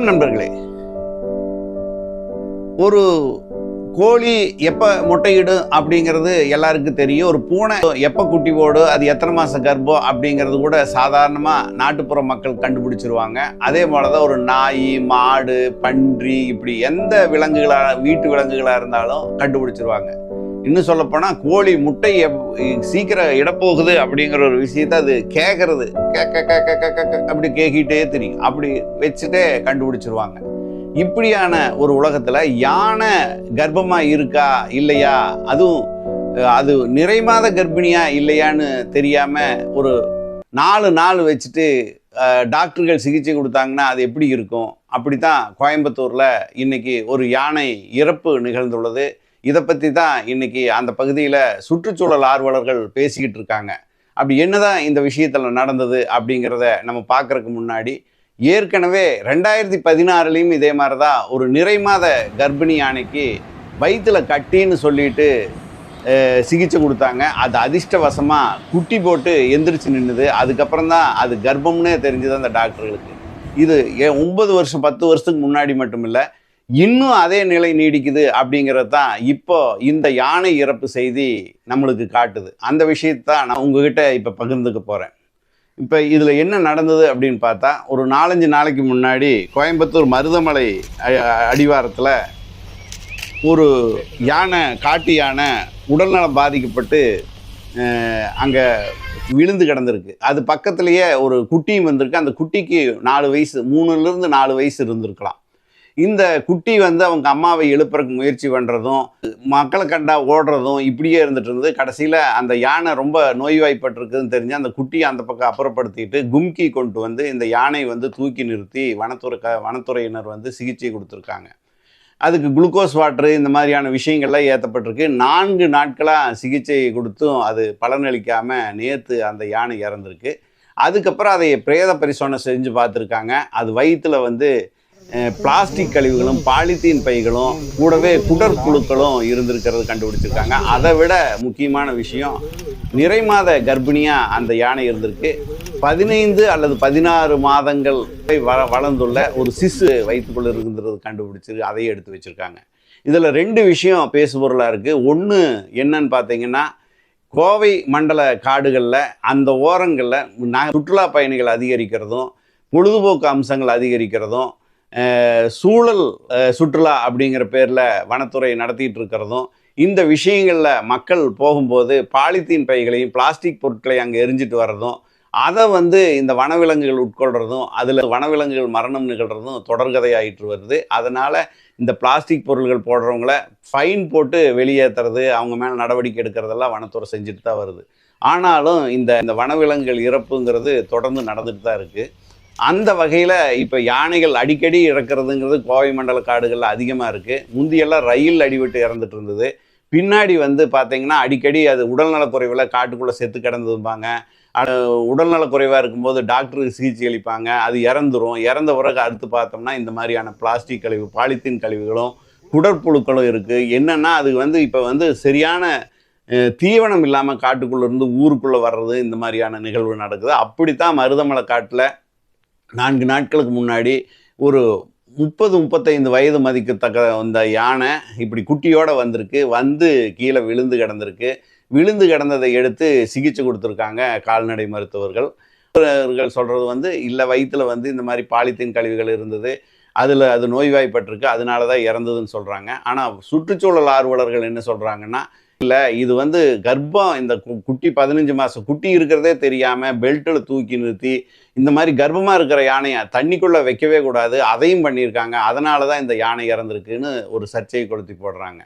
வணக்கம் நண்பர்களே. ஒரு கோழி எப்போ முட்டையிடும் அப்படிங்கிறது எல்லாருக்கும் தெரியும். ஒரு பூனை எப்போ குட்டி போடும் அது எத்தனை மாதம் கர்ப்பம் அப்படிங்கிறது கூட சாதாரணமாக நாட்டுப்புற மக்கள் கண்டுபிடிச்சிருவாங்க. அதே போல தான் ஒரு நாய் மாடு பன்றி இப்படி எந்த விலங்குகளாக வீட்டு விலங்குகளாக இருந்தாலும் கண்டுபிடிச்சிருவாங்க. இன்னும் சொல்லப்போனால் கோழி முட்டை எப்- சீக்கிரம் இடப்போகுது அப்படிங்கிற ஒரு விஷயத்த அது கேட்கறது கேக்க கேக்க கேக்க அப்படி கேக்கிட்டே தெரியும். அப்படி வச்சுட்டே கண்டுபிடிச்சிருவாங்க. இப்படியான ஒரு உலகத்தில் யானை கர்ப்பமாக இருக்கா இல்லையா? அதுவும் அது நிறைமாத கர்ப்பிணியா இல்லையான்னு தெரியாமல் ஒரு நாலு நாள் வச்சுட்டு டாக்டர்கள் சிகிச்சை கொடுத்தாங்கன்னா அது எப்படி இருக்கும்? அப்படி தான் கோயம்புத்தூரில் இன்றைக்கி ஒரு யானை இறப்பு நிகழ்ந்துள்ளது. இதை பற்றி தான் இன்றைக்கி அந்த பகுதியில் சுற்றுச்சூழல் ஆர்வலர்கள் பேசிக்கிட்டு இருக்காங்க. அப்படி என்னதான் இந்த விஷயத்தில் நடந்தது அப்படிங்கிறத நம்ம பார்க்குறக்கு முன்னாடி ஏற்கனவே ரெண்டாயிரத்தி பதினாறுலேயும் இதே மாதிரி தான் ஒரு நிறைமாத கர்ப்பிணி யானைக்கு வயிற்றில் கட்டின்னு சொல்லிட்டு சிகிச்சை கொடுத்தாங்க. அது அதிர்ஷ்டவசமாக குட்டி போட்டு எந்திரிச்சு நின்றுது அதுக்கப்புறம் தான் அது கர்ப்பம்னே தெரிஞ்சது அந்த டாக்டர்களுக்கு. இது ஏன் ஒன்பது வருஷம் பத்து வருஷத்துக்கு முன்னாடி மட்டும் இல்லை இன்னும் அதே நிலை நீடிக்குது அப்படிங்கிறது தான் இப்போ இந்த யானை இறப்பு செய்தி நம்மளுக்கு காட்டுது. அந்த விஷயத்தான் நான் உங்ககிட்ட இப்போ பகிர்ந்துக்க போகிறேன் இப்போ இதில் என்ன நடந்தது அப்படின்னு பார்த்தா ஒரு நாலஞ்சு நாளைக்கு முன்னாடி கோயம்புத்தூர் மருதமலை அ- அடிவாரத்தில் ஒரு யானை காட்டு யானை உடல்நலம் பாதிக்கப்பட்டு அங்கே விழுந்து கிடந்திருக்கு. அது பக்கத்துலேயே ஒரு குட்டியும் வந்திருக்கு. அந்த குட்டிக்கு நாலு வயசு மூணுலேருந்து நாலு வயசு இருந்திருக்கலாம். இந்த குட்டி வந்து அவங்க அம்மாவை எழுப்புறதுக்கு முயற்சி பண்ணுறதும் மக்களை கண்டா ஓடுறதும் இப்படியே இருந்துட்டு இருந்தது. கடைசியில் அந்த யானை ரொம்ப நோய்வாய்ப்பட்டிருக்குதுன்னு தெரிஞ்சு அந்த குட்டியை அந்த பக்கம் அப்புறப்படுத்திட்டு கும்கி கொண்டு வந்து இந்த யானை வந்து தூக்கி நிறுத்தி வனத்துறை க வனத்துறையினர் வந்து சிகிச்சை கொடுத்துருக்காங்க. அதுக்கு குளுக்கோஸ் வாட்டரு இந்த மாதிரியான விஷயங்கள்லாம் ஏற்றப்பட்டிருக்கு நான்கு நாட்களாக சிகிச்சை கொடுத்தும் அது பலனளிக்காமல் நேற்று அந்த யானை இறந்துருக்கு. அதுக்கப்புறம் அதை பிரேத பரிசோதனை செஞ்சு பார்த்துருக்காங்க. அது வயிற்றில் வந்து பிளாஸ்டிக் கழிவுகளும் பாலித்தீன் பைகளும் கூடவே குடற்புழுக்களும் இருந்திருக்கிறது கண்டுபிடிச்சிருக்காங்க. அதை விட முக்கியமான விஷயம் நிறைமாத கர்ப்பிணியாக அந்த யானை இருந்திருக்கு. பதினைந்து அல்லது பதினாறு மாதங்கள் வ வளர்ந்துள்ள ஒரு சிசு வைத்துக்குள்ள இருக்கின்றது கண்டுபிடிச்சிருக்கு. அதையும் எடுத்து வச்சிருக்காங்க. இதில் ரெண்டு விஷயம் பேசுபொருளாக இருக்குது ஒன்று என்னன்னு பார்த்தீங்கன்னா கோவை மண்டல காடுகளில் அந்த ஓரங்களில் நான் சுற்றுலா பயணிகள் அதிகரிக்கிறதும் பொழுதுபோக்கு அம்சங்கள் அதிகரிக்கிறதும் சூழல் சுற்றுலா அப்படிங்கிற பேரில் வனத்துறை நடத்திட்டு இருக்கிறதும் இந்த விஷயங்களில் மக்கள் போகும்போது பாலித்தீன் பைகளையும் பிளாஸ்டிக் பொருட்களை அங்கே எரிஞ்சிட்டு வர்றதும் அதை வந்து இந்த வனவிலங்குகள் உட்கொள்றதும் அதில் வனவிலங்குகள் மரணம் நிகழ்கிறதும் தொடர்கதையாயிட்டு வருது. அதனால் இந்த பிளாஸ்டிக் பொருள்கள் போடுறவங்கள ஃபைன் போட்டு வெளியேற்றுறது அவங்க மேலே நடவடிக்கை எடுக்கிறதெல்லாம் வனத்துறை செஞ்சுட்டு தான் வருது. ஆனாலும் இந்த இந்த வனவிலங்குகள் இறப்புங்கிறது தொடர்ந்து நடந்துட்டு தான் இருக்குது அந்த வகையில் இப்போ யானைகள் அடிக்கடி இறக்குறதுங்கிறது கோவை மண்டல காடுகளில் அதிகமாக இருக்குது முந்தியெல்லாம் ரயில் அடிபட்டு இறந்துட்டு இருந்தது. பின்னாடி வந்து பார்த்தீங்கன்னா அடிக்கடி அது உடல்நலக்குறைவில் காட்டுக்குள்ளே செத்து கிடந்ததும்பாங்க அது உடல்நலக்குறைவாக இருக்கும்போது டாக்டருக்கு சிகிச்சை அளிப்பாங்க. அது இறந்துரும். இறந்த பிறகு அடுத்து பார்த்தோம்னா இந்த மாதிரியான பிளாஸ்டிக் கழிவு பாலித்தீன் கழிவுகளும் குடற்புழுக்களும் இருக்குது என்னென்னா அது வந்து இப்போ வந்து சரியான தீவனம் இல்லாமல் காட்டுக்குள்ளேருந்து ஊருக்குள்ளே வர்றது இந்த மாதிரியான நிகழ்வு நடக்குது. அப்படித்தான் மருதமலை காட்டில் நான்கு நாட்களுக்கு முன்னாடி ஒரு முப்பது முப்பத்தைந்து வயது மதிக்கத்தக்க அந்த யானை இப்படி குட்டியோடு வந்திருக்கு. வந்து கீழே விழுந்து கிடந்திருக்கு. விழுந்து கிடந்ததை எடுத்து சிகிச்சை கொடுத்துருக்காங்க கால்நடை மருத்துவர்கள். மருத்துவர்கள் சொல்கிறது வந்து இல்லை வயிற்றில் வந்து இந்த மாதிரி பாலித்தீன் கழிவுகள் இருந்தது. அதில் அது நோய்வாய்ப்பட்டிருக்கு. அதனால தான் இறந்ததுன்னு சொல்கிறாங்க ஆனால் சுற்றுச்சூழல் ஆர்வலர்கள் என்ன சொல்கிறாங்கன்னா இல்லை இது வந்து கர்ப்பம். இந்த கு- குட்டி பதினஞ்சு மாதம் குட்டி இருக்கிறதே தெரியாமல் பெல்ட்டில் தூக்கி நிறுத்தி இந்த மாதிரி கர்ப்பமாக இருக்கிற யானையை தண்ணிக்குள்ளே வைக்கவே கூடாது. அதையும் பண்ணியிருக்காங்க. அதனால தான் இந்த யானை இறந்துருக்குன்னு ஒரு சர்ச்சையை கொளுத்தி போடுறாங்க.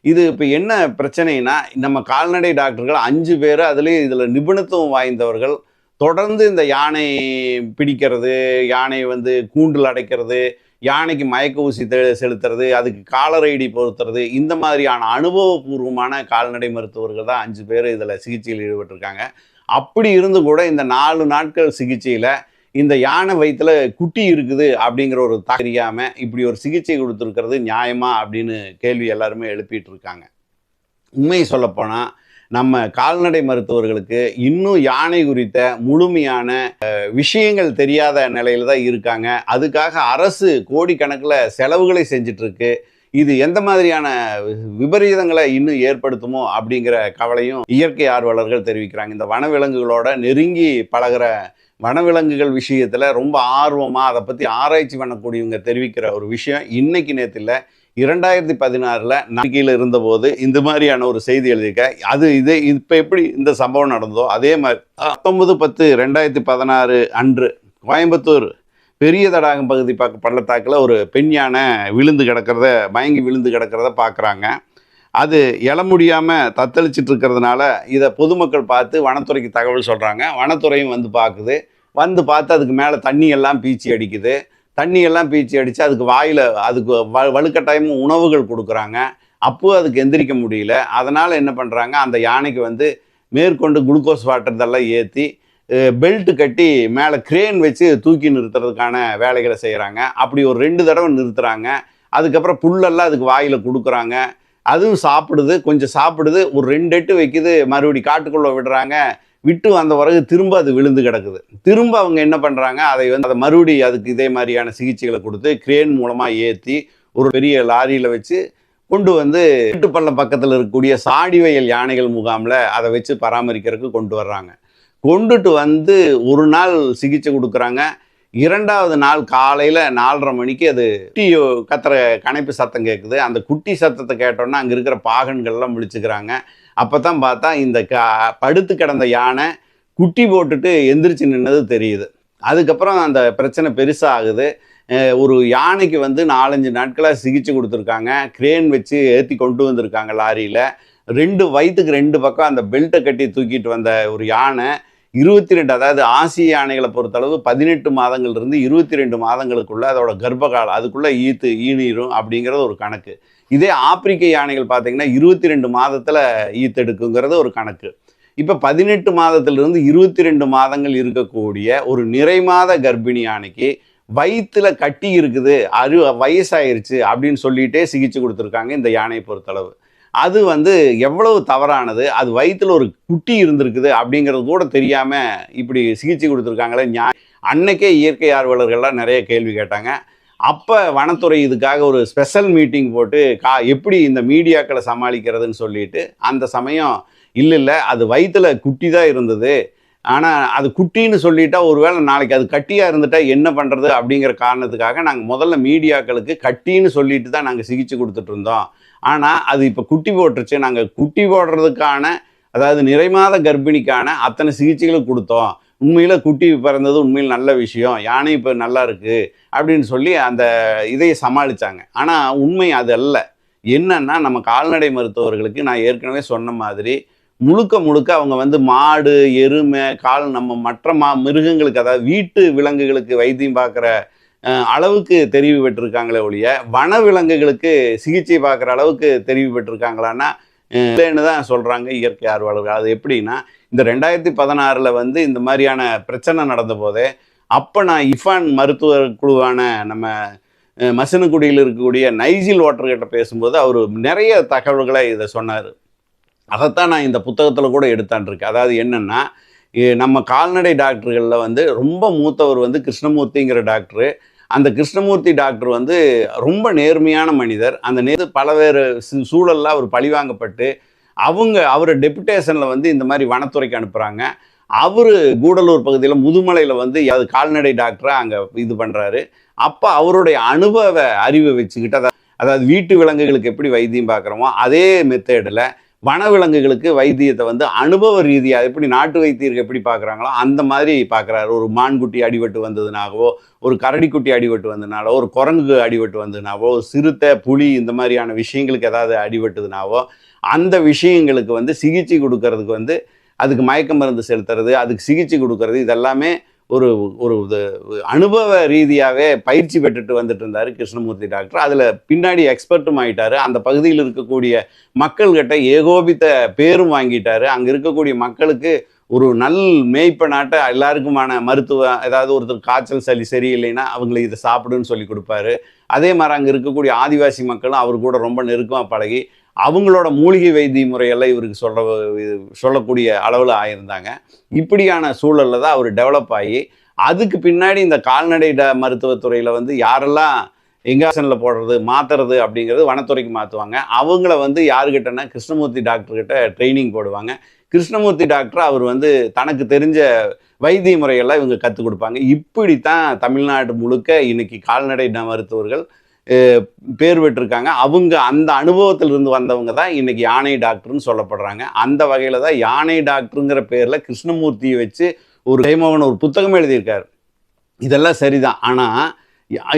இது இப்போ என்ன பிரச்சனைனா நம்ம கால்நடை டாக்டர்கள் அஞ்சு பேர் அதுலேயும் இதில் நிபுணத்துவம் வாய்ந்தவர்கள். தொடர்ந்து இந்த யானை பிடிக்கிறது யானை வந்து கூண்டில் அடைக்கிறது யானைக்கு மயக்க ஊசி தெ- செலுத்துறது அதுக்கு காலரைடி பொருத்துறது இந்த மாதிரியான அனுபவபூர்வமான கால்நடை மருத்துவர்கள் தான் அஞ்சு பேர் இதில் சிகிச்சையில் ஈடுபட்டிருக்காங்க. அப்படி இருந்து கூட இந்த நாலு நாட்கள் சிகிச்சையில் இந்த யானை வயிற்றுல குட்டி இருக்குது அப்படிங்கிற ஒரு தெரியாமல் இப்படி ஒரு சிகிச்சை கொடுத்துருக்கிறது நியாயமா அப்படின்னு கேள்வி எல்லாருமே எழுப்பிட்டு இருக்காங்க. உண்மையை சொல்லப்போனால் நம்ம கால்நடை மருத்துவர்களுக்கு இன்னும் யானை குறித்த முழுமையான விஷயங்கள் தெரியாத நிலையில தான் இருக்காங்க. அதுக்காக அரசு கோடிக்கணக்கில் செலவுகளை செஞ்சிட்ருக்கு. இது எந்த மாதிரியான விபரீதங்களை இன்னும் ஏற்படுத்துமோ அப்படிங்கிற கவலையும் இயற்கை ஆர்வலர்கள் தெரிவிக்கிறாங்க. இந்த வனவிலங்குகளோட நெருங்கி பழகுற வனவிலங்குகள் விஷயத்தில் ரொம்ப ஆர்வமாக அதை பற்றி ஆராய்ச்சி பண்ணக்கூடியவங்க தெரிவிக்கிற ஒரு விஷயம் இன்னைக்கு நேரத்தில் இரண்டாயிரத்தி பதினாறில் நம்பிக்கையில் இருந்தபோது இந்த மாதிரியான ஒரு செய்தி எழுதியிருக்க. அது இது இப்போ எப்படி இந்த சம்பவம் நடந்ததோ அதே மாதிரி. பத்தொன்பது பத்து ரெண்டாயிரத்தி பதினாறு அன்று கோயம்புத்தூர் பெரிய தடாகம் பகுதி பார்க்க பள்ளத்தாக்கில் ஒரு பெண் யானை விழுந்து கிடக்கிறத மயங்கி விழுந்து கிடக்கிறத பார்க்குறாங்க அது எழ முடியாமல் தத்தளிச்சிட்டு இருக்கிறதுனால இதை பொதுமக்கள் பார்த்து வனத்துறைக்கு தகவல் சொல்கிறாங்க வனத்துறையும் வந்து பார்க்குது வந்து பார்த்து அதுக்கு மேலே தண்ணி எல்லாம் பீச்சி அடிக்குது. தண்ணியெல்லாம் பீச்சி அடித்து அதுக்கு வாயில் அதுக்கு வ வலுக்கட்டாயமும் உணவுகள் கொடுக்குறாங்க. அப்போ அதுக்கு எந்திரிக்க முடியல. அதனால் என்ன பண்ணுறாங்க அந்த யானைக்கு வந்து மேற்கொண்டு குளுக்கோஸ் வாட்டர் இதெல்லாம் ஏற்றி பெல்ட் கட்டி மேலே கிரேன் வச்சு தூக்கி நிறுத்துறதுக்கான வேலைகளை செய்கிறாங்க அப்படி ஒரு ரெண்டு தடவை நிறுத்துகிறாங்க அதுக்கப்புறம் புல்லெல்லாம் அதுக்கு வாயில் கொடுக்குறாங்க. அதுவும் சாப்பிடுது கொஞ்சம் சாப்பிடுது. ஒரு ரெண்டு எட்டு வைக்குது. மறுபடி காட்டுக்குள்ளே விடுறாங்க. விட்டு வந்த பிறகு திரும்ப அது விழுந்து கிடக்குது. திரும்ப அவங்க என்ன பண்ணுறாங்க அதை வந்து அதை மறுபடியும் அதுக்கு இதே மாதிரியான சிகிச்சைகளை கொடுத்து கிரேன் மூலமாக ஏற்றி ஒரு பெரிய லாரியில் வச்சு கொண்டு வந்து வீட்டுப்பள்ளம் பக்கத்தில் இருக்கக்கூடிய சாடிவயல் யானைகள் முகாமில் அதை வச்சு பராமரிக்கிறதுக்கு கொண்டு வர்றாங்க. கொண்டுட்டு வந்து ஒரு நாள் சிகிச்சை கொடுக்குறாங்க. இரண்டாவது நாள் காலையில் நாலரை மணிக்கு அது குட்டியோ கத்துற கணைப்பு சத்தம் கேட்குது அந்த குட்டி சத்தத்தை கேட்டோன்னா அங்கே இருக்கிற பாகன்கள்லாம் முழிச்சுக்கிறாங்க அப்போ தான் பார்த்தா இந்த க படுத்து கிடந்த யானை குட்டி போட்டுட்டு எந்திரிச்சு நின்னது தெரியுது. அதுக்கப்புறம் அந்த பிரச்சனை பெருசாகுது. ஒரு யானைக்கு வந்து நாலஞ்சு நாட்களாக சிகிச்சை கொடுத்துருக்காங்க. கிரேன் வச்சு ஏற்றி கொண்டு வந்திருக்காங்க லாரியில். ரெண்டு வயிற்றுக்கு ரெண்டு பக்கம் அந்த பெல்ட்டை கட்டி தூக்கிட்டு வந்த ஒரு யானை இருபத்தி ரெண்டு அதாவது ஆசிய யானைகளை பொறுத்தளவு பதினெட்டு மாதங்கள்லேருந்து இருபத்தி ரெண்டு மாதங்களுக்குள்ளே அதோட கர்ப்பகாலம் அதுக்குள்ளே ஈத்து ஈநீரும் அப்படிங்கிறது ஒரு கணக்கு. இதே ஆப்பிரிக்க யானைகள் பார்த்தீங்கன்னா இருபத்தி ரெண்டு மாதத்தில் ஈத்தெடுக்குங்கிறது ஒரு கணக்கு. இப்போ பதினெட்டு மாதத்திலிருந்து இருபத்தி ரெண்டு மாதங்கள் இருக்கக்கூடிய ஒரு நிறைமாத கர்ப்பிணி யானைக்கு வயிற்றில் கட்டி இருக்குது அரு வயசாயிருச்சு அப்படின்னு சொல்லிகிட்டே சிகிச்சை கொடுத்துருக்காங்க இந்த யானையை பொறுத்தளவு. அது வந்து எவ்வளவு தவறானது? அது வயிற்றில் ஒரு குட்டி இருந்திருக்குது அப்படிங்கிறது கூட தெரியாமல் இப்படி சிகிச்சை கொடுத்துருக்காங்களே ஞா அன்னைக்கே இயற்கை ஆர்வலர்கள்லாம் நிறைய கேள்வி கேட்டாங்க. அப்போ வனத்துறை இதுக்காக ஒரு ஸ்பெஷல் மீட்டிங் போட்டு கா எப்படி இந்த மீடியாக்களை சமாளிக்கிறதுன்னு சொல்லிட்டு அந்த சமயம் இல்லை இல்லை அது வயிற்றுல குட்டி தான் இருந்தது. ஆனால் அது குட்டின்னு சொல்லிட்டா ஒருவேளை நாளைக்கு அது கட்டியாக இருந்துட்டா என்ன பண்ணுறது அப்படிங்கிற காரணத்துக்காக நாங்கள் முதல்ல மீடியாக்களுக்கு கட்டின்னு சொல்லிட்டு தான் நாங்கள் சிகிச்சை கொடுத்துட்டு இருந்தோம். ஆனால் அது இப்போ குட்டி போட்டுருச்சு. நாங்கள் குட்டி போடுறதுக்கான அதாவது நிறைமாத கர்ப்பிணிக்கான அத்தனை சிகிச்சைகளும் கொடுத்தோம். உண்மையில் குட்டி பிறந்தது உண்மையில் நல்ல விஷயம் யானை இப்போ நல்லா இருக்குது அப்படின்னு சொல்லி அந்த இதை சமாளித்தாங்க ஆனால் உண்மை அது அல்ல. என்னன்னா நம்ம கால்நடை மருத்துவர்களுக்கு நான் ஏற்கனவே சொன்ன மாதிரி முழுக்க முழுக்க அவங்க வந்து மாடு எருமை கால் நம்ம மற்ற மா மிருகங்களுக்கு அதாவது வீட்டு விலங்குகளுக்கு வைத்தியம் பார்க்குற அளவுக்கு தெரிவு பெற்றிருக்காங்களே ஒழிய வன விலங்குகளுக்கு சிகிச்சை பார்க்குற அளவுக்கு தெரிவு பெற்றிருக்காங்களான்னா இல்லைன்னு தான் சொல்கிறாங்க இயற்கை ஆர்வலர்கள். அது எப்படின்னா இந்த ரெண்டாயிரத்தி பதினாறில் வந்து இந்த மாதிரியான பிரச்சனை நடந்த போதே அப்போ நான் இஃபான் மருத்துவ குழுவான நம்ம அஹ், இருக்கக்கூடிய நைஜில் வாட்டர்கிட்ட பேசும்போது அவர் நிறைய தகவல்களை இதை சொன்னார். அதைத்தான் நான் இந்த புத்தகத்தில் கூட எடுத்தான்ட்ருக்கேன் அதாவது என்னென்னா நம்ம கால்நடை டாக்டர்களில் வந்து ரொம்ப மூத்தவர் வந்து கிருஷ்ணமூர்த்திங்கிற டாக்டரு. அந்த கிருஷ்ணமூர்த்தி டாக்டர் வந்து ரொம்ப நேர்மையான மனிதர். அந்த நேர் பலவேறு சூழலில் சூழல்ல அவர் பழிவாங்கப்பட்டு அவங்க அவர் டெபுடேஷனில் வந்து இந்த மாதிரி வனத்துறைக்கு அனுப்புகிறாங்க அவர் கூடலூர் பகுதியில் முதுமலையில் வந்து அது கால்நடை டாக்டராக அங்கே இது பண்ணுறாரு அப்போ அவருடைய அனுபவ அறிவை வச்சுக்கிட்டு அதாவது அதாவது வீட்டு விலங்குகளுக்கு எப்படி வைத்தியம் பார்க்குறோமோ அதே மெத்தேடில் வனவிலங்குகளுக்கு வைத்தியத்தை வந்து அனுபவ ரீதியாக எப்படி நாட்டு வைத்தியருக்கு எப்படி பார்க்குறாங்களோ அந்த மாதிரி பார்க்குறாரு. ஒரு மான்குட்டி அடிபட்டு வந்ததுனாகவோ ஒரு கரடிக்குட்டி அடிபட்டு வந்ததுனாலோ ஒரு குரங்கு அடிபட்டு வந்ததுனாவோ ஒரு சிறுத்தை புலி இந்த மாதிரியான விஷயங்களுக்கு ஏதாவது அடிபட்டதுனாவோ அந்த விஷயங்களுக்கு வந்து சிகிச்சை கொடுக்கறதுக்கு வந்து அதுக்கு மயக்க மருந்து செலுத்துறது அதுக்கு சிகிச்சை கொடுக்கறது இதெல்லாமே ஒரு ஒரு இது- அனுபவ ரீதியாகவே பயிற்சி பெற்றுட்டு வந்துட்டு இருந்தார் கிருஷ்ணமூர்த்தி டாக்டர். அதில் பின்னாடி எக்ஸ்பர்ட்டும் ஆகிட்டார் அந்த பகுதியில் இருக்கக்கூடிய மக்கள்கிட்ட ஏகோபித்த பேரும் வாங்கிட்டார். அங்கே இருக்கக்கூடிய மக்களுக்கு ஒரு நல் மேய்ப்பனாட்ட எல்லாருக்குமான மருத்துவ ஏதாவது ஒருத்தர் காய்ச்சல் சளி சரியில்லைன்னா அவங்களுக்கு இதை சாப்பிடுன்னு சொல்லி கொடுப்பாரு. அதே மாதிரி அங்கே இருக்கக்கூடிய ஆதிவாசி மக்களும் அவர் கூட ரொம்ப நெருக்கமாக பழகி அவங்களோட மூலிகை வைத்திய முறையெல்லாம் இவருக்கு சொல்ல சொல்லக்கூடிய அளவில் ஆயிருந்தாங்க. இப்படியான சூழலில் தான் அவர் டெவலப் ஆகி அதுக்கு பின்னாடி இந்த கால்நடை ட மருத்துவத்துறையில் வந்து யாரெல்லாம் எங்காசனில் போடுறது மாற்றுறது அப்படிங்கிறது வனத்துறைக்கு மாற்றுவாங்க அவங்கள வந்து யாருக்கிட்டனா கிருஷ்ணமூர்த்தி டாக்டர்கிட்ட ட்ரைனிங் போடுவாங்க. கிருஷ்ணமூர்த்தி டாக்டர் அவர் வந்து தனக்கு தெரிஞ்ச வைத்திய முறையெல்லாம் இவங்க கற்றுக் கொடுப்பாங்க. இப்படித்தான் தமிழ்நாடு முழுக்க இன்னைக்கு கால்நடை மருத்துவர்கள் பேர் பெற்றிருக்காங்க அவங்க அந்த அனுபவத்திலிருந்து வந்தவங்க தான் இன்னைக்கு யானை டாக்டர்னு சொல்லப்படுறாங்க. அந்த வகையில் தான் யானை டாக்டருங்கிற பேரில் கிருஷ்ணமூர்த்தியை வச்சு ஒரு ஜெயமோகன் ஒரு புத்தகம் எழுதியிருக்கார். இதெல்லாம் சரிதான். ஆனால்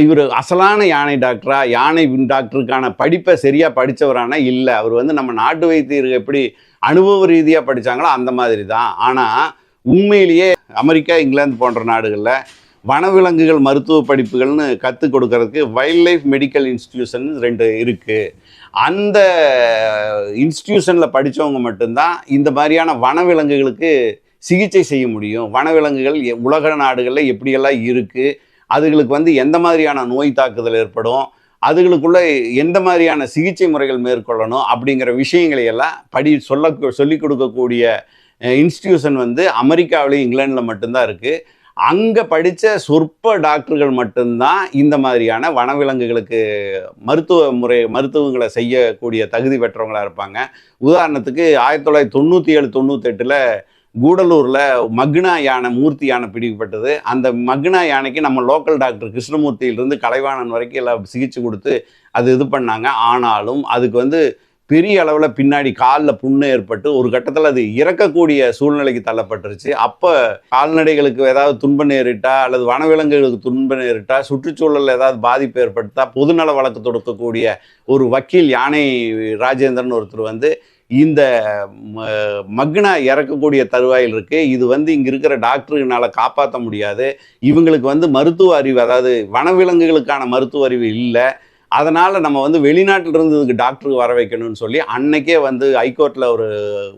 இவர் அசலான யானை டாக்டரா? யானை டாக்டருக்கான படிப்பை சரியாக படித்தவரானா இல்லை. அவர் வந்து நம்ம நாட்டு வைத்தியர்கள் எப்படி அனுபவ ரீதியாக படித்தாங்களோ அந்த மாதிரி தான். ஆனால் உண்மையிலேயே அமெரிக்கா இங்கிலாந்து போன்ற நாடுகளில் வனவிலங்குகள் மருத்துவ படிப்புகள்னு கற்றுக் கொடுக்கறதுக்கு வைல்ட் லைஃப் மெடிக்கல் இன்ஸ்டிடியூஷன் ரெண்டு இருக்குது அந்த இன்ஸ்டிடியூஷனில் படித்தவங்க மட்டும்தான் இந்த மாதிரியான வனவிலங்குகளுக்கு சிகிச்சை செய்ய முடியும். வனவிலங்குகள் எ- உலக நாடுகளில் எப்படியெல்லாம் இருக்குது அதுகளுக்கு வந்து எந்த மாதிரியான நோய் தாக்குதல் ஏற்படும் அதுகளுக்குள்ளே எந்த மாதிரியான சிகிச்சை முறைகள் மேற்கொள்ளணும் அப்படிங்கிற விஷயங்களை எல்லாம் படி சொல்ல சொல்லிக் கொடுக்கக்கூடிய இன்ஸ்டிடியூஷன் வந்து அமெரிக்காவிலையும் இங்கிலாண்டில் மட்டும்தான் இருக்குது அங்கே படித்த சொற்ப டாக்டர்கள் மட்டும்தான் இந்த மாதிரியான வனவிலங்குகளுக்கு மருத்துவ முறை மருத்துவங்களை செய்யக்கூடிய தகுதி பெற்றவங்களாக இருப்பாங்க. உதாரணத்துக்கு ஆயிரத்தி தொள்ளாயிரத்தி தொண்ணூற்றி ஏழு தொண்ணூத்தெட்டில் கூடலூரில் மக்னா யானை மூர்த்தி யானை பிடிக்கப்பட்டது. அந்த மக்னா யானைக்கு நம்ம லோக்கல் டாக்டர் கிருஷ்ணமூர்த்தியிலிருந்து கலைவாணன் வரைக்கும் எல்லாம் சிகிச்சை கொடுத்து அது இது பண்ணாங்க. ஆனாலும் அதுக்கு வந்து பெரிய அளவில் பின்னாடி காலில் புண்ணு ஏற்பட்டு ஒரு கட்டத்தில் அது இறக்கக்கூடிய சூழ்நிலைக்கு தள்ளப்பட்டுருச்சு. அப்போ கால்நடைகளுக்கு ஏதாவது துன்பம் நேரிட்டா அல்லது வனவிலங்குகளுக்கு துன்பம் நேரிட்டா சுற்றுச்சூழலில் ஏதாவது பாதிப்பு ஏற்படுத்தா பொதுநல வழக்கு தொடுக்கக்கூடிய ஒரு வக்கீல் யானை ராஜேந்திரன் ஒருத்தர் வந்து இந்த ம- மக்னா இறக்கக்கூடிய தருவாயில் இருக்குது இது வந்து இங்கே இருக்கிற டாக்டருனால் காப்பாற்ற முடியாது. இவங்களுக்கு வந்து மருத்துவ அறிவு அதாவது வனவிலங்குகளுக்கான மருத்துவ அறிவு இல்லை. அதனால் நம்ம வந்து வெளிநாட்டில் இருந்து இதுக்கு டாக்டருக்கு வர வைக்கணும்னு சொல்லி அன்னைக்கே வந்து ஹைகோர்ட்டில் ஒரு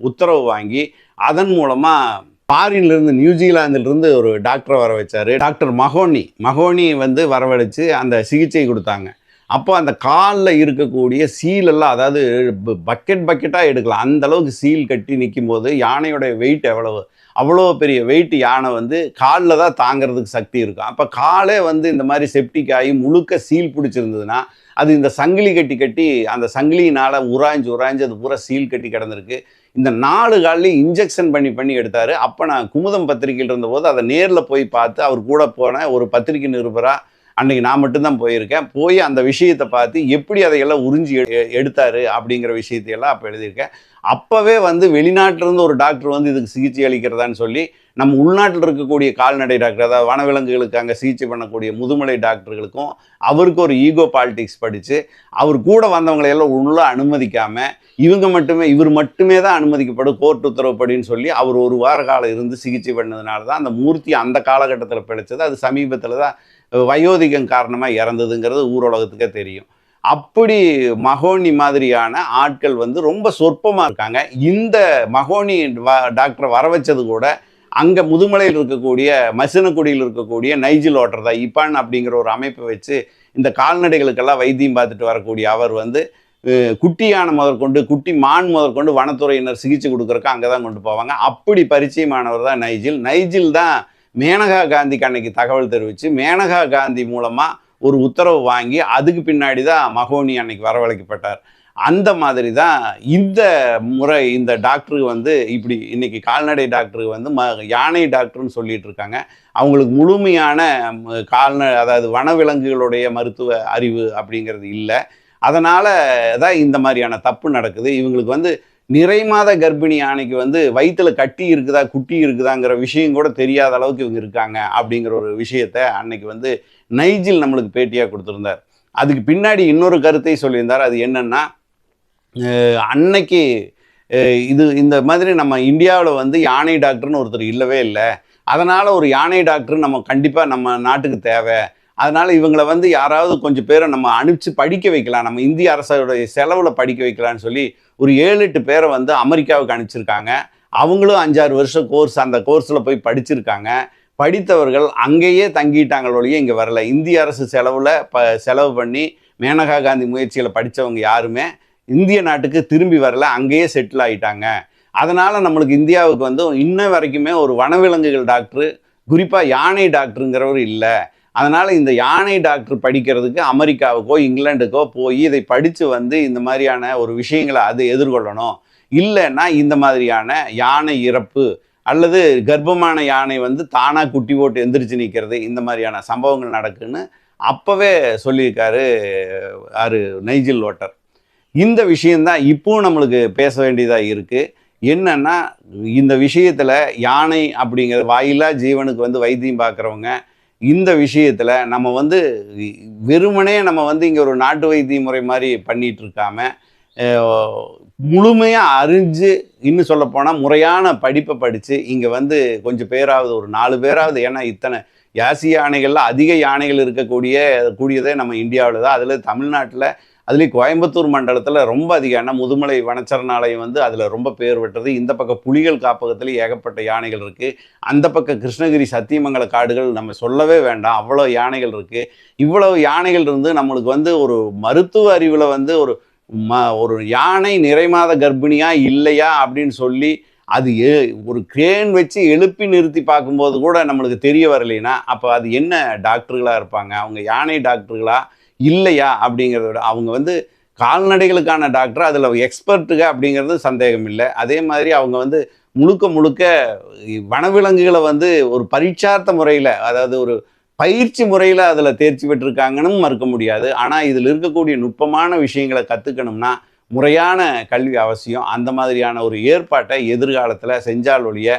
உத்தரவு வாங்கி அதன் மூலமாக ஃபாரின்லேருந்து நியூசிலாந்துலேருந்து ஒரு டாக்டரை வர வச்சாரு. டாக்டர் மகோனி. மகோனி வந்து வரவழைச்சு அந்த சிகிச்சை கொடுத்தாங்க. அப்போ அந்த காலில் இருக்கக்கூடிய சீலெல்லாம் அதாவது பக்கெட் பக்கெட்டாக எடுக்கலாம். அந்த அளவுக்கு சீல் கட்டி நிற்கும் போது யானையோடைய வெயிட் எவ்வளவு? அவ்வளோ பெரிய வெயிட் யானை வந்து காலில் தான் தாங்கிறதுக்கு சக்தி இருக்கும். அப்போ காலே வந்து இந்த மாதிரி செப்டிக் ஆகி முழுக்க சீல் பிடிச்சிருந்ததுன்னா அது இந்த சங்கிலி கட்டி கட்டி அந்த சங்கிலியினால் உராய்ஞ்சு உராய்ஞ்சு அது பூரா சீல் கட்டி கிடந்திருக்கு. இந்த நாலு கால்லையும் இன்ஜெக்ஷன் பண்ணி பண்ணி எடுத்தார். அப்போ நான் குமுதம் பத்திரிகையில் இருந்தபோது அதை நேரில் போய் பார்த்து அவர் கூட போன ஒரு பத்திரிகை நிருபராக அன்னைக்கு நான் மட்டும்தான் போயிருக்கேன். போய் அந்த விஷயத்தை பார்த்து எப்படி அதையெல்லாம் உறிஞ்சி எடுத்தார் அப்படிங்கிற விஷயத்தையெல்லாம் அப்போ எழுதியிருக்கேன். அப்போவே வந்து வெளிநாட்டிலிருந்து ஒரு டாக்டர் வந்து இதுக்கு சிகிச்சை அளிக்கிறதான்னு சொல்லி நம்ம உள்நாட்டில் இருக்கக்கூடிய கால்நடை டாக்டர் அதாவது வனவிலங்குகளுக்கு அங்கே சிகிச்சை பண்ணக்கூடிய முதுமலை டாக்டர்களுக்கும் அவருக்கு ஒரு ஈகோ பாலிடிக்ஸ் படித்து அவர் கூட வந்தவங்களை எல்லாம் உள்ள அனுமதிக்காமல் இவங்க மட்டுமே இவர் மட்டுமே தான் அனுமதிக்கப்படும் கோர்ட் உத்தரவுப்படின்னு சொல்லி அவர் ஒரு வார காலம் இருந்து சிகிச்சை பண்ணதுனால தான் அந்த மூர்த்தி அந்த காலகட்டத்தில் பிழைச்சது. அது சமீபத்தில் தான் வயோதிகம் காரணமாக இறந்ததுங்கிறது ஊரலகத்துக்கே தெரியும். அப்படி மகோனி மாதிரியான ஆட்கள் வந்து ரொம்ப சொற்பமாக இருக்காங்க. இந்த மகோனி வ- டாக்டரை வர வச்சது கூட அங்கே முதுமலையில் இருக்கக்கூடிய மசினக்குடியில் இருக்கக்கூடிய நைஜில் ஓட்டர் தான். இப்பான் அப்படிங்கிற ஒரு அமைப்பை வச்சு இந்த கால்நடைகளுக்கெல்லாம் வைத்தியம் பார்த்துட்டு வரக்கூடிய அவர் வந்து குட்டியான குட்டி யானை முதற்கொண்டு குட்டி மான் முதற்கொண்டு வனத்துறையினர் சிகிச்சை கொடுக்குறக்கு அங்கே தான் கொண்டு போவாங்க. அப்படி பரிச்சயமானவர் தான் நைஜில். நைஜில் தான் மேனகா காந்திக்கு அன்னைக்கு தகவல் தெரிவித்து மேனகா காந்தி மூலமாக ஒரு உத்தரவு வாங்கி அதுக்கு பின்னாடி தான் மகோனி அன்னைக்கு வரவழைக்கப்பட்டார். அந்த மாதிரி தான் இந்த முறை இந்த டாக்டருக்கு வந்து இப்படி இன்னைக்கு கால்நடை டாக்டருக்கு வந்து ம யானை டாக்டர்னு சொல்லிட்டு இருக்காங்க. அவங்களுக்கு முழுமையான கால்நடை அதாவது வனவிலங்குகளுடைய மருத்துவ அறிவு அப்படிங்கிறது இல்லை. அதனால் தான் இந்த மாதிரியான தப்பு நடக்குது. இவங்களுக்கு வந்து நிறைமாத கர்ப்பிணி யானைக்கு வந்து வயிற்றுல கட்டி இருக்குதா குட்டி இருக்குதாங்கிற விஷயம் கூட தெரியாத அளவுக்கு இவங்க இருக்காங்க அப்படிங்கிற ஒரு விஷயத்த அன்னைக்கு வந்து நைஜில் நம்மளுக்கு பேட்டியாக கொடுத்துருந்தார். அதுக்கு பின்னாடி இன்னொரு கருத்தை சொல்லியிருந்தார். அது என்னென்னா அன்னைக்கு இது இந்த மாதிரி நம்ம இந்தியாவில் வந்து யானை டாக்டர்னு ஒருத்தர் இல்லவே இல்லை. அதனால் ஒரு யானை டாக்டர் நம்ம கண்டிப்பாக நம்ம நாட்டுக்கு தேவை. அதனால் இவங்களை வந்து யாராவது கொஞ்சம் பேரை நம்ம அனுப்பிச்சு படிக்க வைக்கலாம். நம்ம இந்திய அரசோடைய செலவில் படிக்க வைக்கலான்னு சொல்லி ஒரு ஏழு எட்டு பேரை வந்து அமெரிக்காவுக்கு அனுப்பிச்சிருக்காங்க. அவங்களும் அஞ்சாறு வருஷம் கோர்ஸ் அந்த கோர்ஸில் போய் படிச்சிருக்காங்க. படித்தவர்கள் அங்கேயே தங்கிட்டாங்க ஒழிய இங்கே வரல. இந்திய அரசு செலவில் ப செலவு பண்ணி மேனகா காந்தி முயற்சியில் படித்தவங்க யாருமே இந்திய நாட்டுக்கு திரும்பி வரல. அங்கேயே செட்டில் ஆகிட்டாங்க அதனால் நம்மளுக்கு இந்தியாவுக்கு வந்து இன்ன வரைக்குமே ஒரு வனவிலங்குகள் டாக்டர் குறிப்பாக யானை டாக்டருங்கிறவர் இல்லை. அதனால் இந்த யானை டாக்டர் படிக்கிறதுக்கு அமெரிக்காவுக்கோ இங்கிலாண்டுக்கோ போய் இதை படித்து வந்து இந்த மாதிரியான ஒரு விஷயங்களை அது எதிர்கொள்ளணும். இல்லைன்னா இந்த மாதிரியான யானை இறப்பு அல்லது கர்ப்பமான யானை வந்து தானாக குட்டி போட்டு எந்திரிச்சு நிற்கிறது இந்த மாதிரியான சம்பவங்கள் நடக்குன்னு அப்போவே சொல்லியிருக்காரு ஆறு நைஜில் ஓட்டர். இந்த விஷயந்தான் இப்போவும் நம்மளுக்கு பேச வேண்டியதாக இருக்குது என்னென்னா இந்த விஷயத்தில் யானை அப்படிங்கிற வாயிலாக ஜீவனுக்கு வந்து வைத்தியம் பார்க்குறவங்க இந்த விஷயத்தில் நம்ம வந்து வெறுமனே நம்ம வந்து இங்கே ஒரு நாட்டு வைத்திய முறை மாதிரி பண்ணிட்டு இருக்காம முழுமையாக அறிஞ்சு இன்னும் சொல்லப்போனால் முறையான படிப்பை படித்து இங்கே வந்து கொஞ்சம் பேராவது ஒரு நாலு பேராவது ஏன்னா இத்தனை யாசி யானைகளில் அதிக யானைகள் இருக்கக்கூடிய கூடியதே நம்ம இந்தியாவில் தான் அதில் தமிழ்நாட்டில் அதுலேயும் கோயம்புத்தூர் மண்டலத்தில் ரொம்ப அதிகம் ஏன்னா முதுமலை வனச்சரணாலயம் வந்து அதில் ரொம்ப பேர் பெற்றது இந்த பக்கம் புலிகள் காப்பகத்தில் ஏகப்பட்ட யானைகள் இருக்குது அந்த பக்கம் கிருஷ்ணகிரி சத்தியமங்கல காடுகள் நம்ம சொல்லவே வேண்டாம். அவ்வளோ யானைகள் இருக்குது இவ்வளவு யானைகள் இருந்து நம்மளுக்கு வந்து ஒரு மருத்துவ அறிவில் வந்து ஒரு ம ஒரு யானை நிறைமாத கர்ப்பிணியா இல்லையா அப்படின்னு சொல்லி அது எ ஒரு கிரேன் வச்சு எழுப்பி நிறுத்தி பார்க்கும்போது கூட நம்மளுக்கு தெரிய வரலைன்னா அப்போ அது என்ன டாக்டர்களாக இருப்பாங்க? அவங்க யானை டாக்டர்களாக இல்லையா அப்படிங்கிறத விட அவங்க வந்து கால்நடைகளுக்கான டாக்டர் அதில் எக்ஸ்பர்ட்டுக அப்படிங்கிறது சந்தேகம் இல்லை. அதே மாதிரி அவங்க வந்து முழுக்க முழுக்க வனவிலங்குகளை வந்து ஒரு பரீட்சார்த்த முறையில் அதாவது ஒரு பயிற்சி முறையில் அதில் தேர்ச்சி பெற்றிருக்காங்கன்னு மறுக்க முடியாது. ஆனால் இதில் இருக்கக்கூடிய நுட்பமான விஷயங்களை கற்றுக்கணும்னா முறையான கல்வி அவசியம். அந்த மாதிரியான ஒரு ஏற்பாட்டை எதிர்காலத்தில் செஞ்சால் ஒழிய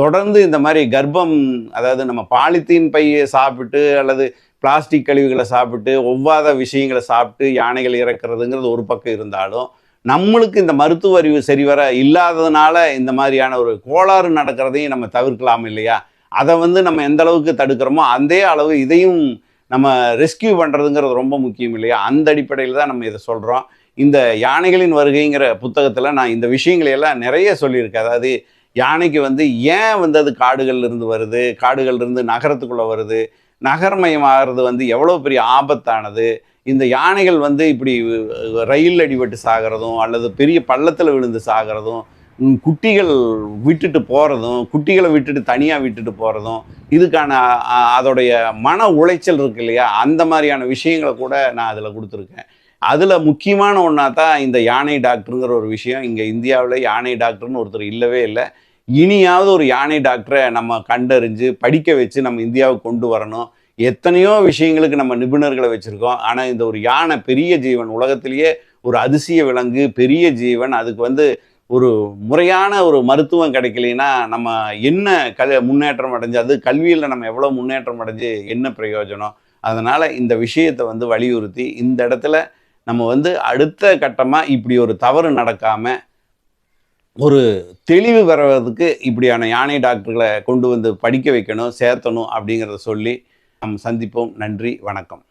தொடர்ந்து இந்த மாதிரி கர்ப்பம் அதாவது நம்ம பாலித்தீன் பையை சாப்பிட்டு அல்லது பிளாஸ்டிக் கழிவுகளை சாப்பிட்டு ஒவ்வாத விஷயங்களை சாப்பிட்டு யானைகள் இறக்குறதுங்கிறது ஒரு பக்கம் இருந்தாலும் நம்மளுக்கு இந்த மருத்துவ அறிவு சரிவர இல்லாததுனால இந்த மாதிரியான ஒரு கோளாறு நடக்கிறதையும் நம்ம தவிர்க்கலாம் இல்லையா? அதை வந்து நம்ம எந்த அளவுக்கு தடுக்கிறோமோ அதே அளவு இதையும் நம்ம ரெஸ்கியூ பண்ணுறதுங்கிறது ரொம்ப முக்கியம் இல்லையா? அந்த அடிப்படையில் தான் நம்ம இதை சொல்கிறோம் இந்த யானைகளின் வருகைங்கிற புத்தகத்தில் நான் இந்த விஷயங்களை எல்லாம் நிறைய சொல்லியிருக்கேன். அதாவது யானைக்கு வந்து ஏன் வந்து அது காடுகள்லேருந்து வருது? காடுகள்லேருந்து நகரத்துக்குள்ளே வருது? நகர்மயமாகிறது வந்து எவ்வளோ பெரிய ஆபத்தானது? இந்த யானைகள் வந்து இப்படி ரயில் அடிபட்டு சாகிறதும் அல்லது பெரிய பள்ளத்தில் விழுந்து சாகிறதும் குட்டிகள் விட்டுட்டு போகிறதும் குட்டிகளை விட்டுட்டு தனியாக விட்டுட்டு போகிறதும் இதுக்கான அதோடைய மன உளைச்சல் இருக்கு இல்லையா? அந்த மாதிரியான விஷயங்களை கூட நான் அதில் கொடுத்துருக்கேன். அதில் முக்கியமான ஒன்றா தான் இந்த யானை டாக்டருங்கிற ஒரு விஷயம். இங்கே இந்தியாவில் யானை டாக்டர்னு ஒருத்தர் இல்லவே இல்லை. இனியாவது ஒரு யானை டாக்டரை நம்ம கண்டறிஞ்சு படிக்க வச்சு நம்ம இந்தியாவுக்கு கொண்டு வரணும். எத்தனையோ விஷயங்களுக்கு நம்ம நிபுணர்களை வச்சுருக்கோம். ஆனால் இந்த ஒரு யானை பெரிய ஜீவன் உலகத்திலேயே ஒரு அதிசய விலங்கு பெரிய ஜீவன் அதுக்கு வந்து ஒரு முறையான ஒரு மருத்துவம் கிடைக்கலனா நம்ம என்ன கல் முன்னேற்றம் அடைஞ்சு அது கல்வியில் நம்ம எவ்வளோ முன்னேற்றம் அடைஞ்சு என்ன பிரயோஜனம்? அதனால் இந்த விஷயத்தை வந்து வலியுறுத்தி இந்த இடத்துல நம்ம வந்து அடுத்த கட்டமாக இப்படி ஒரு தவறு நடக்காமல் ஒரு தெளிவு பெறுவதற்கு இப்படியான யானை டாக்டர்களை கொண்டு வந்து படிக்க வைக்கணும் சேர்த்தணும் அப்படிங்கிறத சொல்லி நாம் சந்திப்போம். நன்றி வணக்கம்.